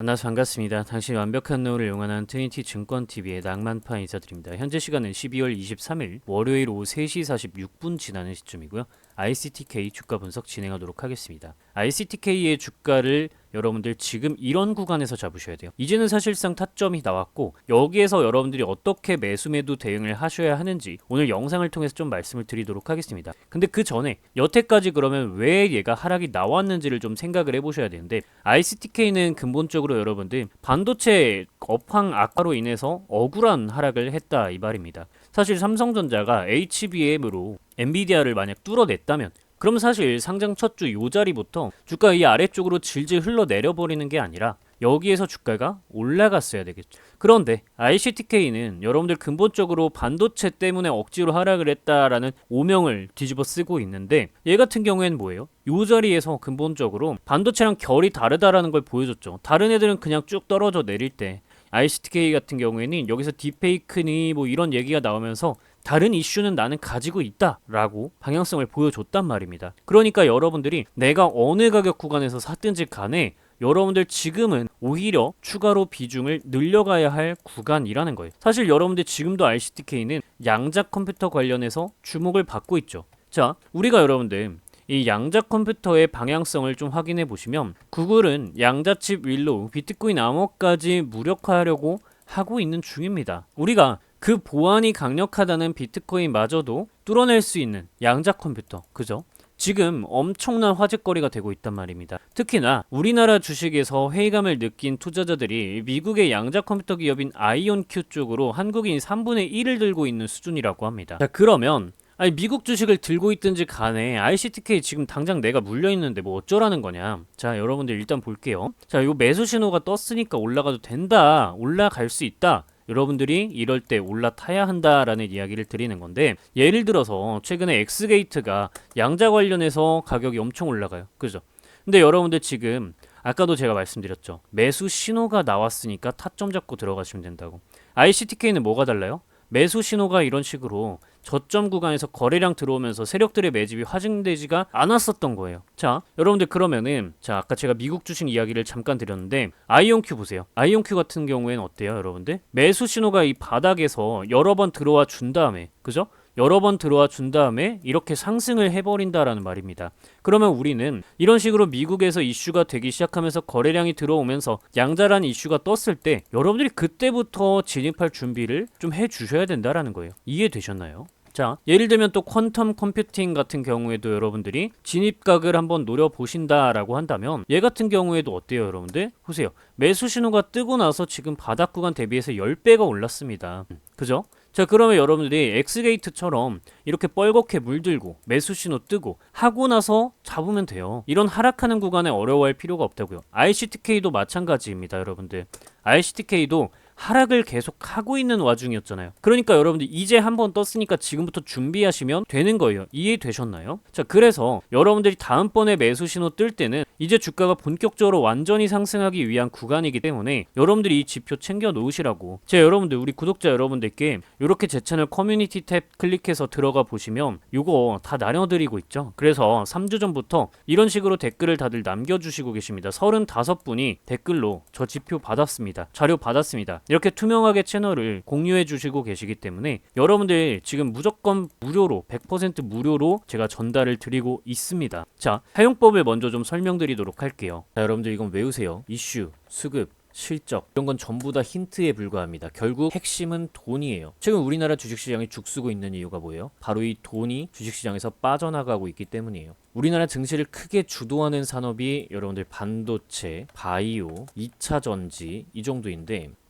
만나서 반갑습니다. 당신 완벽한 노후를 용안한 트윈티 증권TV의 낭만파 인사드립니다. 현재 시간은 12월 23일 월요일 오후 3시 46분 지나는 시점이고요. ICTK 주가 분석 진행하도록 하겠습니다. ICTK의 주가를 여러분들 지금 이런 구간에서 잡으셔야 돼요. 이제는 사실상 타점이 나왔고 여기에서 여러분들이 어떻게 매수 매도 대응을 하셔야 하는지 오늘 영상을 통해서 좀 말씀을 드리도록 하겠습니다. 근데 그 전에 여태까지 그러면 왜 얘가 하락이 나왔는지를 좀 생각을 해보셔야 되는데 ICTK는 근본적으로 여러분들 반도체 업황 악화로 인해서 억울한 하락을 했다 이 말입니다. 사실 삼성전자가 HBM으로 엔비디아를 만약 뚫어냈다면 그럼 사실 상장 첫 주 요 자리부터 주가 이 아래쪽으로 질질 흘러내려 버리는 게 아니라 여기에서 주가가 올라갔어야 되겠죠. 그런데 ICTK는 여러분들 근본적으로 반도체 때문에 억지로 하락을 했다라는 오명을 뒤집어 쓰고 있는데 얘 같은 경우에는 뭐예요? 요 자리에서 근본적으로 반도체랑 결이 다르다라는 걸 보여줬죠. 다른 애들은 그냥 쭉 떨어져 내릴 때 ICTK 같은 경우에는 여기서 딥페이크니 뭐 이런 얘기가 나오면서 다른 이슈는 나는 가지고 있다 라고 방향성을 보여줬단 말입니다. 그러니까 여러분들이 내가 어느 가격 구간에서 샀든지 간에 여러분들 지금은 오히려 추가로 비중을 늘려가야 할 구간이라는 거예요. 사실 여러분들 지금도 RCTK는 양자 컴퓨터 관련해서 주목을 받고 있죠. 자, 우리가 여러분들 이 양자 컴퓨터의 방향성을 좀 확인해 보시면 구글은 양자칩 윌로 비트코인 암호까지 무력화하려고 하고 있는 중입니다. 우리가 그 보안이 강력하다는 비트코인마저도 뚫어낼 수 있는 양자 컴퓨터, 그죠? 지금 엄청난 화제거리가 되고 있단 말입니다. 특히나 우리나라 주식에서 회의감을 느낀 투자자들이 미국의 양자 컴퓨터 기업인 아이온큐 쪽으로 한국인 3분의 1을 들고 있는 수준이라고 합니다. 자, 그러면 아니 미국 주식을 들고 있든지 간에 ICTK 지금 당장 내가 물려 있는데 뭐 어쩌라는 거냐? 자, 여러분들 일단 볼게요. 자, 요 매수 신호가 떴으니까 올라가도 된다. 올라갈 수 있다. 여러분들이 이럴 때 올라타야 한다라는 이야기를 드리는 건데 예를 들어서 최근에 엑스게이트가 양자 관련해서 가격이 엄청 올라가요. 그죠? 근데 여러분들 지금 아까도 제가 말씀드렸죠. 매수 신호가 나왔으니까 타점 잡고 들어가시면 된다고. ICTK는 뭐가 달라요? 매수 신호가 이런 식으로 저점 구간에서 거래량 들어오면서 세력들의 매집이 확증되지가 않았었던 거예요. 자, 여러분들 그러면은 자 아까 제가 미국 주식 이야기를 잠깐 드렸는데 아이온큐 보세요. 아이온큐 같은 경우에는 어때요, 여러분들? 매수 신호가 이 바닥에서 여러 번 들어와 준 다음에 그죠? 여러 번 들어와 준 다음에 이렇게 상승을 해버린다라는 말입니다. 그러면 우리는 이런 식으로 미국에서 이슈가 되기 시작하면서 거래량이 들어오면서 양자란 이슈가 떴을 때 여러분들이 그때부터 진입할 준비를 좀 해주셔야 된다라는 거예요. 이해되셨나요? 자, 예를 들면 또 퀀텀 컴퓨팅 같은 경우에도 여러분들이 진입각을 한번 노려보신다라고 한다면 얘 같은 경우에도 어때요, 여러분들? 보세요. 매수 신호가 뜨고 나서 지금 바닥 구간 대비해서 10배가 올랐습니다. 그죠? 자 그러면 여러분들이 엑스게이트처럼 이렇게 뻘겋게 물들고 매수 신호 뜨고 하고 나서 잡으면 돼요 이런 하락하는 구간에 어려워할 필요가 없다고요 ICTK도 마찬가지입니다 여러분들 ICTK도 하락을 계속 하고 있는 와중이었잖아요. 그러니까 여러분들 이제 한번 떴으니까 지금부터 준비하시면 되는 거예요. 이해되셨나요? 자, 그래서 여러분들이 다음번에 매수 신호 뜰 때는 이제 주가가 본격적으로 완전히 상승하기 위한 구간이기 때문에 여러분들이 이 지표 챙겨 놓으시라고. 제 여러분들 우리 구독자 여러분들께 이렇게 제 채널 커뮤니티 탭 클릭해서 들어가 보시면 이거 다 나눠드리고 있죠. 그래서 3주 전부터 이런 식으로 댓글을 다들 남겨주시고 계십니다. 35분이 댓글로 저 지표 받았습니다. 자료 받았습니다. 이렇게 투명하게 채널을 공유해 주시고 계시기 때문에 여러분들 지금 무조건 무료로 100% 무료로 제가 전달을 드리고 있습니다. 자, 사용법을 먼저 좀 설명드 리도록 할게요. 자, 여러분들 이건 외우세요. 이슈, 수급, 실적 이런 건 전부 다 힌트에 불과합니다. 결국 핵심은 돈이에요. 최근 우리나라 주식시장이 죽쓰고 있는 이유가 뭐예요? 바로 이 돈이 주식시장에서 빠져나가고 있기 때문이에요. 우리나라 증시를 크게 주도하는 산업이 여러분들 반도체, 바이오, 2차 전지 이 정도인데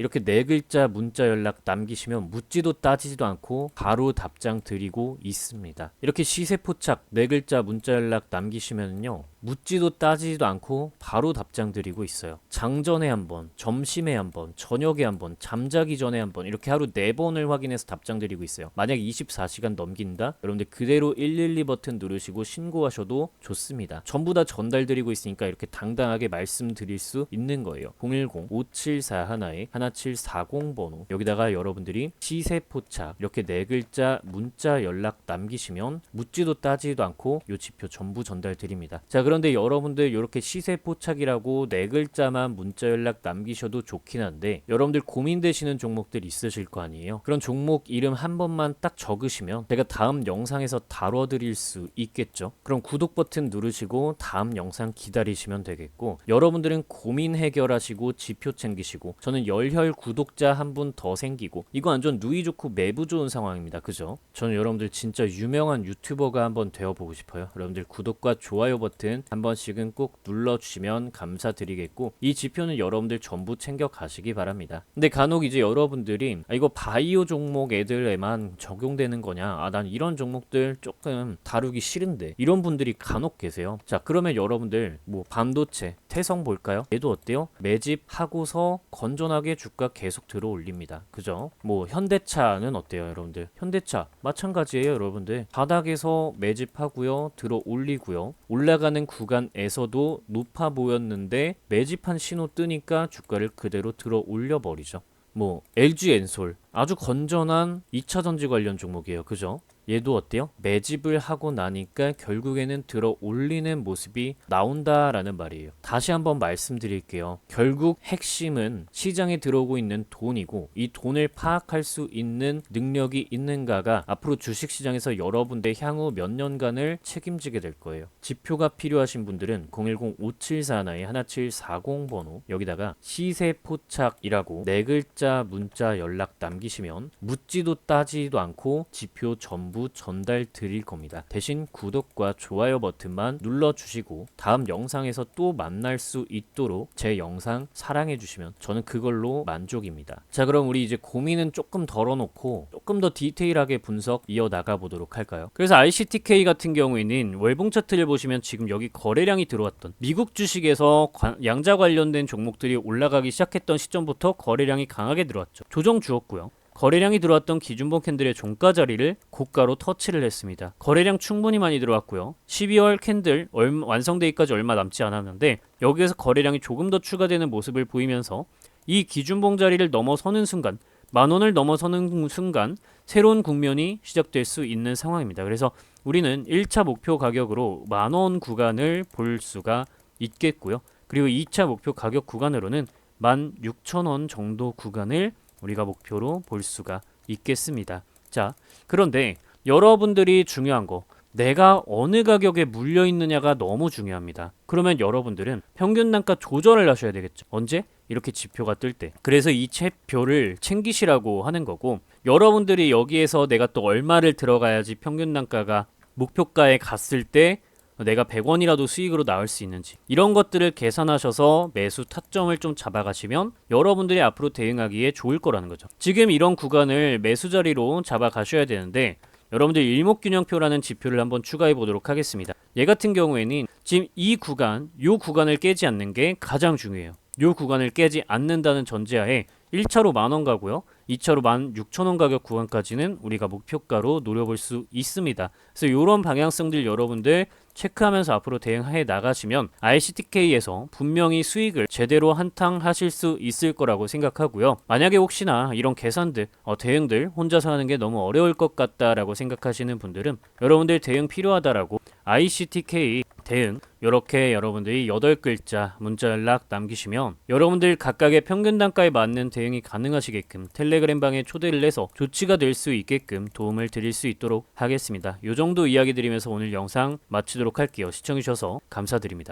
이렇게 네 글자 문자 연락 남기시면 묻지도 따지지도 않고 바로 답장 드리고 있습니다. 이렇게 시세 포착 네 글자 문자 연락 남기시면요. 묻지도 따지지도 않고 바로 답장 드리고 있어요. 장전에 한 번, 점심에 한 번, 저녁에 한 번, 잠자기 전에 한 번 이렇게 하루 네 번을 확인해서 답장 드리고 있어요. 만약 24시간 넘긴다? 여러분들 그대로 112 버튼 누르시고 신고하셔도 좋습니다. 전부 다 전달 드리고 있으니까 이렇게 당당하게 말씀드릴 수 있는 거예요. 010-5741에 1740 번호 여기다가 여러분들이 시세 포착 이렇게 네 글자 문자 연락 남기시면 묻지도 따지지도 않고 요 지표 전부 전달 드립니다. 자 그 런데 여러분들 이렇게 시세 포착이라고 네 글자만 문자 연락 남기셔도 좋긴 한데 여러분들 고민되시는 종목들 있으실 거 아니에요. 그런 종목 이름 한 번만 딱 적으시면 제가 다음 영상에서 다뤄드릴 수 있겠죠. 그럼 구독 버튼 누르시고 다음 영상 기다리시면 되겠고 여러분들은 고민 해결하시고 지표 챙기시고 저는 열혈 구독자 한 분 더 생기고 이거 완전 누이 좋고 매부 좋은 상황입니다. 그죠? 저는 여러분들 진짜 유명한 유튜버가 한번 되어보고 싶어요. 여러분들 구독과 좋아요 버튼 한 번씩은 꼭 눌러주시면 감사드리겠고 이 지표는 여러분들 전부 챙겨 가시기 바랍니다. 근데 간혹 이제 여러분들이 아, 이거 바이오 종목 애들에만 적용되는 거냐? 아, 난 이런 종목들 조금 다루기 싫은데 이런 분들이 간혹 계세요. 자, 그러면 여러분들 뭐 반도체, 태성 볼까요? 얘도 어때요? 매집하고서 건전하게 주가 계속 들어 올립니다. 그죠? 뭐 현대차는 어때요, 여러분들? 현대차 마찬가지예요, 여러분들. 바닥에서 매집하고요, 들어 올리고요. 올라가는 구간에서도 높아 보였는데 매집한 신호 뜨니까 주가를 그대로 들어 올려 버리죠. 뭐 LG 엔솔 아주 건전한 2차 전지 관련 종목이에요. 그죠? 얘도 어때요? 매집을 하고 나니까 결국에는 들어 올리는 모습이 나온다라는 말이에요. 다시 한번 말씀드릴게요. 결국 핵심은 시장에 들어오고 있는 돈이고 이 돈을 파악할 수 있는 능력이 있는가가 앞으로 주식 시장에서 여러분의 향후 몇 년간을 책임지게 될 거예요. 지표가 필요하신 분들은 010-5741-1740 번호 여기다가 시세 포착이라고 네 글자 문자 연락 남기시면 묻지도 따지지도 않고 지표 전부 전달 드릴 겁니다. 대신 구독과 좋아요 버튼만 눌러주시고 다음 영상에서 또 만날 수 있도록 제 영상 사랑해 주시면 저는 그걸로 만족입니다. 자 그럼 우리 이제 고민은 조금 덜어놓고 조금 더 디테일하게 분석 이어나가 보도록 할까요? 그래서 ICTK 같은 경우에는 월봉 차트를 보시면 지금 여기 거래량이 들어왔던 미국 주식에서 관- 양자 관련된 종목들이 올라가기 시작했던 시점부터 거래량이 강하게 들어왔죠. 조정 주었고요. 거래량이 들어왔던 기준봉 캔들의 종가 자리를 고가로 터치를 했습니다. 거래량 충분히 많이 들어왔고요. 12월 캔들 완성되기까지 얼마 남지 않았는데 여기에서 거래량이 조금 더 추가되는 모습을 보이면서 이 기준봉 자리를 넘어서는 순간 만 원을 넘어서는 순간 새로운 국면이 시작될 수 있는 상황입니다. 그래서 우리는 1차 목표 가격으로 만 원 구간을 볼 수가 있겠고요. 그리고 2차 목표 가격 구간으로는 16,000원 정도 구간을 우리가 목표로 볼 수가 있겠습니다. 자, 그런데 여러분들이 중요한 거 내가 어느 가격에 물려 있느냐가 너무 중요합니다. 그러면 여러분들은 평균 단가 조절을 하셔야 되겠죠. 언제? 이렇게 지표가 뜰 때. 그래서 이 채표를 챙기시라고 하는 거고 여러분들이 여기에서 내가 또 얼마를 들어가야지 평균 단가가 목표가에 갔을 때 내가 100원이라도 수익으로 나올 수 있는지 이런 것들을 계산하셔서 매수 타점을 좀 잡아가시면 여러분들이 앞으로 대응하기에 좋을 거라는 거죠. 지금 이런 구간을 매수 자리로 잡아가셔야 되는데 여러분들 일목균형표라는 지표를 한번 추가해 보도록 하겠습니다. 얘 같은 경우에는 지금 이 구간, 요 구간을 깨지 않는 게 가장 중요해요. 요 구간을 깨지 않는다는 전제하에 1차로 만원 가고요. 2차로 16,000원 가격 구간까지는 우리가 목표가로 노려볼 수 있습니다. 그래서 이런 방향성들 여러분들 체크하면서 앞으로 대응해 나가시면 ICTK에서 분명히 수익을 제대로 한탕 하실 수 있을 거라고 생각하고요. 만약에 혹시나 이런 계산들, 어, 대응들 혼자서 하는 게 너무 어려울 것 같다라고 생각하시는 분들은 여러분들 대응 필요하다라고 ICTK 대응 이렇게 여러분들이 8글자 문자 연락 남기시면 여러분들 각각의 평균 단가에 맞는 대응이 가능하시게끔 텔레그램 방에 초대를 해서 조치가 될 수 있게끔 도움을 드릴 수 있도록 하겠습니다. 이 정도 이야기 드리면서 오늘 영상 마치도록 할게요. 시청해주셔서 감사드립니다.